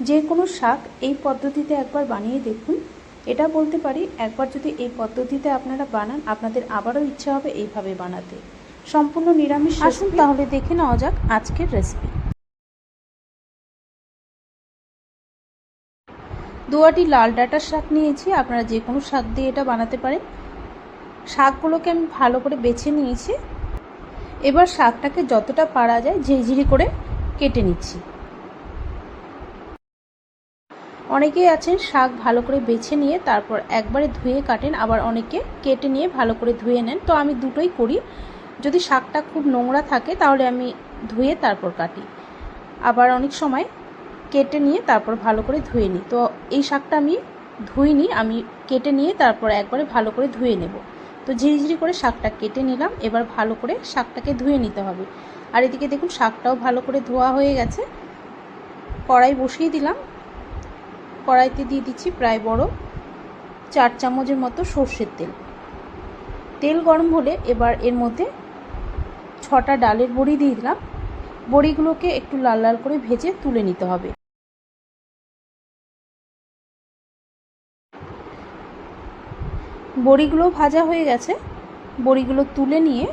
যে কোনো শাক এই পদ্ধতিতে একবার বানিয়ে দেখুন। এটা বলতে পারি একবার যদি এই পদ্ধতিতে আপনারা বানান আপনাদের আবারও ইচ্ছা হবে এইভাবে বানাতে। সম্পূর্ণ নিরামিষ আসুন তাহলে দেখে নেওয়া যাক আজকের রেসিপি দুয়াটি লাল ডাঁটার শাক নিয়েছি আপনারা যে কোনো শাক দিয়ে এটা বানাতে পারেন। শাকগুলোকে আমি ভালো করে বেছে নিয়েছি। এবার শাকটাকে যতটা পারা যায় ঝিরিঝিরি করে কেটে নিচ্ছি। অনেকেই আছেন শাক ভালো করে বেছে নিয়ে তারপর একবারে ধুয়ে কাটেন, আবার অনেকে কেটে নিয়ে ভালো করে ধুয়ে নেন। তো আমি দুটোই করি। যদি শাকটা খুব নোংরা থাকে তাহলে আমি ধুয়ে তারপর কাটি। আবার অনেক সময় কেটে নিয়ে তারপর ভালো করে ধুয়ে নিই। তো এই শাকটা আমি ধুইনি, আমি কেটে নিয়ে তারপর একবারে ভালো করে ধুয়ে নেব। তো ঝিরিঝিরি করে শাকটা কেটে নিলাম, এবার ভালো করে শাকটাকে ধুয়ে নিতে হবে। আর এদিকে দেখুন, শাকটাও ভালো করে ধোয়া হয়ে গেছে। কড়াই বসিয়ে দিলাম। কড়াইতে দিয়ে দিচ্ছি প্রায় বড় চার চামচের মতো সর্ষের তেল। তেল গরম হলে এবার এর মধ্যে ছটা ডালের বড়ি দিয়ে দিলাম। বড়িগুলোকে একটু লাল লাল করে ভেজে তুলে নিতে হবে। বড়িগুলো ভাজা হয়ে গেছে। বড়িগুলো তুলে নিয়ে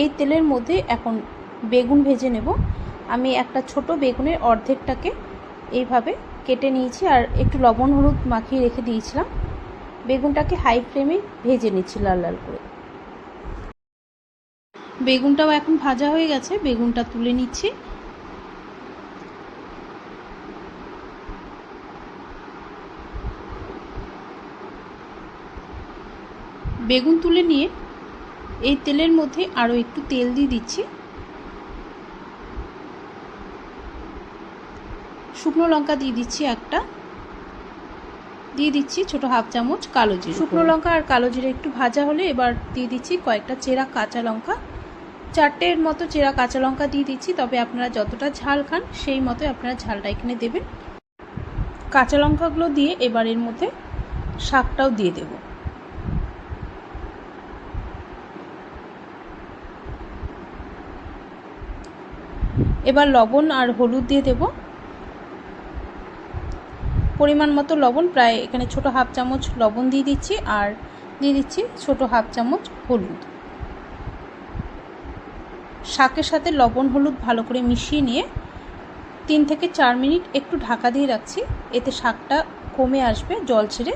এই তেলের মধ্যে এখন বেগুন ভেজে নেব। আমি একটা ছোট বেগুনের অর্ধেকটাকে এইভাবে কেটে নিয়েছি আর একটু লবণ হলুদ মাখিয়ে রেখে দিয়েছিলাম। বেগুনটাকে হাই ফ্লেমে ভেজে নিচ্ছি লাল লাল করে। বেগুনটাও এখন ভাজা হয়ে গেছে, বেগুনটা তুলে নিচ্ছি। বেগুন তুলে নিয়ে এই তেলের মধ্যে আরও একটু তেল দিয়ে দিচ্ছি। শুকনো লঙ্কা দিয়ে দিচ্ছি একটা। দিয়ে দিচ্ছি ছোট হাফ চামচ কালো জিরে। শুকনো লঙ্কা আর কালো জিরে একটু ভাজা হলে এবার দিয়ে দিচ্ছি কয়েকটা চেরা কাঁচা লঙ্কা। চারটের মতো চেরা কাঁচা লঙ্কা দিয়ে দিচ্ছি তবে আপনারা যতটা ঝাল খান সেই মতো আপনারা ঝালটা এখানে দেবেন। কাঁচা লঙ্কাগুলো দিয়ে এবার এর মধ্যে শাকটাও দিয়ে দেব। এবার লবণ আর হলুদ দিয়ে দেবো। পরিমাণ মতো লবণ, প্রায় এখানে ছোট হাফ চামচ লবণ দিয়ে দিচ্ছি আর দিয়ে দিচ্ছি ছোট হাফ চামচ হলুদ। শাকের সাথে লবণ হলুদ ভালো করে মিশিয়ে নিয়ে তিন থেকে চার মিনিট একটু ঢাকা দিয়ে রাখছি, এতে শাকটা কমে আসবে, জল ছেড়ে।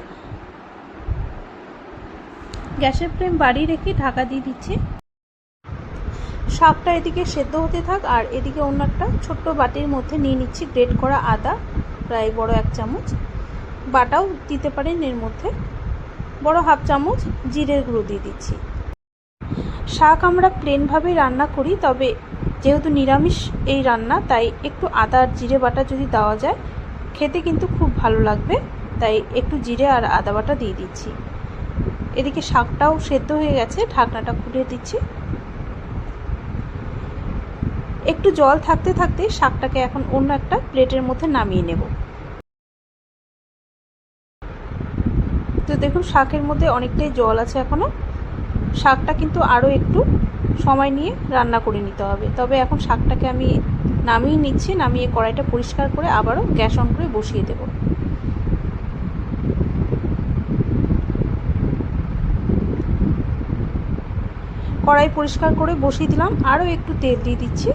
গ্যাসের ফ্লেম বাড়িয়ে রেখে ঢাকা দিয়ে দিচ্ছি। শাকটা এদিকে সেদ্ধ হতে থাক আর এদিকে অন্য একটা ছোট্ট বাটির মধ্যে নিয়ে নিচ্ছি, গ্রেট করা আদা। প্রায় বড় এক চামচ। বাটাও দিতে পারেন এর মধ্যে। বড় হাফ চামচ জিরের গুঁড়ো দিয়ে দিচ্ছি। শাক আমরা প্লেনভাবেই রান্না করি, তবে যেহেতু নিরামিষ এই রান্না, তাই একটু আদা আর জিরে বাটা যদি দেওয়া যায়, খেতে কিন্তু খুব ভালো লাগবে। তাই একটু জিরে আর আদা বাটা দিয়ে দিচ্ছি। এদিকে শাকটাও সেদ্ধ হয়ে গেছে, ঢাকনাটা খুলে দিচ্ছি। একটু জল থাকতে থাকতে শাকটাকে এখন অন্য একটা প্লেটের মধ্যে নামিয়ে নেব। তো দেখুন, শাকের মধ্যে অনেকটাই জল আছে এখনও শাকটা কিন্তু আরও একটু সময় নিয়ে রান্না করে নিতে হবে। তবে এখন শাকটাকে আমি নামিয়ে নিচ্ছি, নামিয়ে কড়াইটা পরিষ্কার করে আবারও গ্যাস অন করে বসিয়ে দেব। কড়াই পরিষ্কার করে বসিয়ে দিলাম। আরও একটু তেল দিয়ে দিচ্ছি।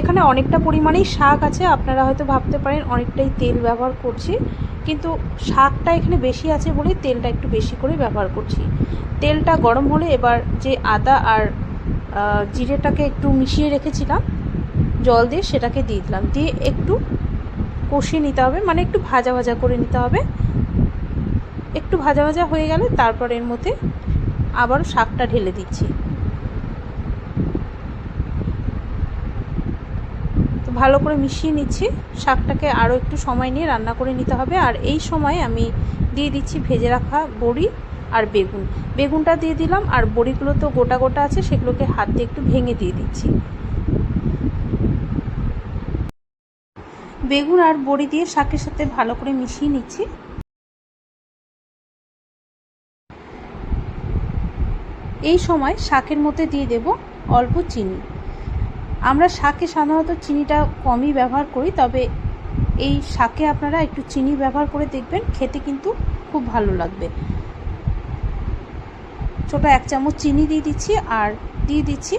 এখানে অনেকটা পরিমাণেই শাক আছে, আপনারা হয়তো ভাবতে পারেন অনেকটাই তেল ব্যবহার করছি, কিন্তু শাকটা এখানে বেশি আছে বলেই তেলটা একটু বেশি করে ব্যবহার করছি। তেলটা গরম হলে এবার যে আদা আর জিরেটাকে একটু মিশিয়ে রেখেছিলাম, জল দিয়ে সেটাকে দিয়ে দিলাম। দিয়ে একটু কষিয়ে নিতে হবে মানে একটু ভাজা ভাজা করে নিতে হবে। একটু ভাজা ভাজা হয়ে গেলে তারপর এর মধ্যে আবার শাকটা ঢেলে দিচ্ছি। ভালো করে মিশিয়ে নিচ্ছি। শাকটাকে আরও একটু সময় নিয়ে রান্না করে নিতে হবে। আর এই সময় আমি দিয়ে দিচ্ছি ভেজে রাখা বড়ি আর বেগুন। বেগুনটা দিয়ে দিলাম আর বড়িগুলো তো গোটা গোটা আছে, সেগুলোকে হাত দিয়ে একটু ভেঙে দিয়ে দিচ্ছি। বেগুন আর বড়ি দিয়ে শাকের সাথে ভালো করে মিশিয়ে নিচ্ছি। এই সময় শাকের মধ্যে দিয়ে দেব অল্প চিনি। আমরা শাকে সাধারণত চিনিটা কমই ব্যবহার করি, তবে এই শাকে আপনারা একটু চিনি ব্যবহার করে দেখবেন, খেতে কিন্তু খুব ভালো লাগবে। ছোটো এক চামচ চিনি দিয়ে দিচ্ছি, আর দিয়ে দিচ্ছি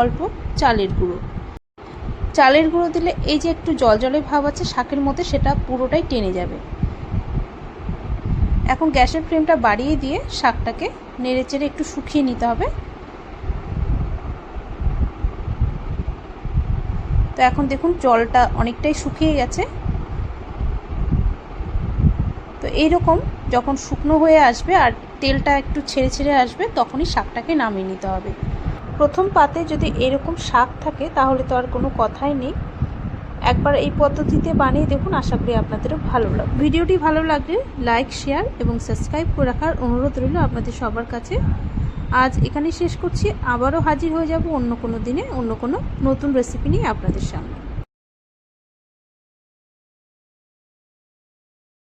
অল্প চালের গুঁড়ো। চালের গুঁড়ো দিলে এই যে একটু জল জলে ভাব আছে, শাকের মধ্যে সেটা পুরোটাই টেনে যাবে। এখন গ্যাসের ফ্লেমটা বাড়িয়ে দিয়ে শাকটাকে নেড়ে চেড়ে একটু শুকিয়ে নিতে হবে। তো এখন দেখুন জলটা অনেকটাই শুকিয়ে গেছে। তো এইরকম যখন শুকনো হয়ে আসবে আর তেলটা একটু ছেড়ে ছেড়ে আসবে, তখনই শাকটাকে নামিয়ে নিতে হবে। প্রথম পাতে যদি এরকম শাক থাকে, তাহলে তো আর কোনো কথাই নেই। একবার এই পদ্ধতিতে বানিয়ে দেখুন, আশা করি আপনাদেরও ভালো লাগবে ভিডিওটি ভালো লাগলে লাইক, শেয়ার এবং সাবস্ক্রাইব করে রাখার অনুরোধ রইল আপনাদের সবার কাছে। আজ এখানে শেষ করছি। আবারও হাজির হয়ে যাব অন্য কোনো দিনে, অন্য কোনো নতুন রেসিপি নিয়ে আপনাদের সামনে।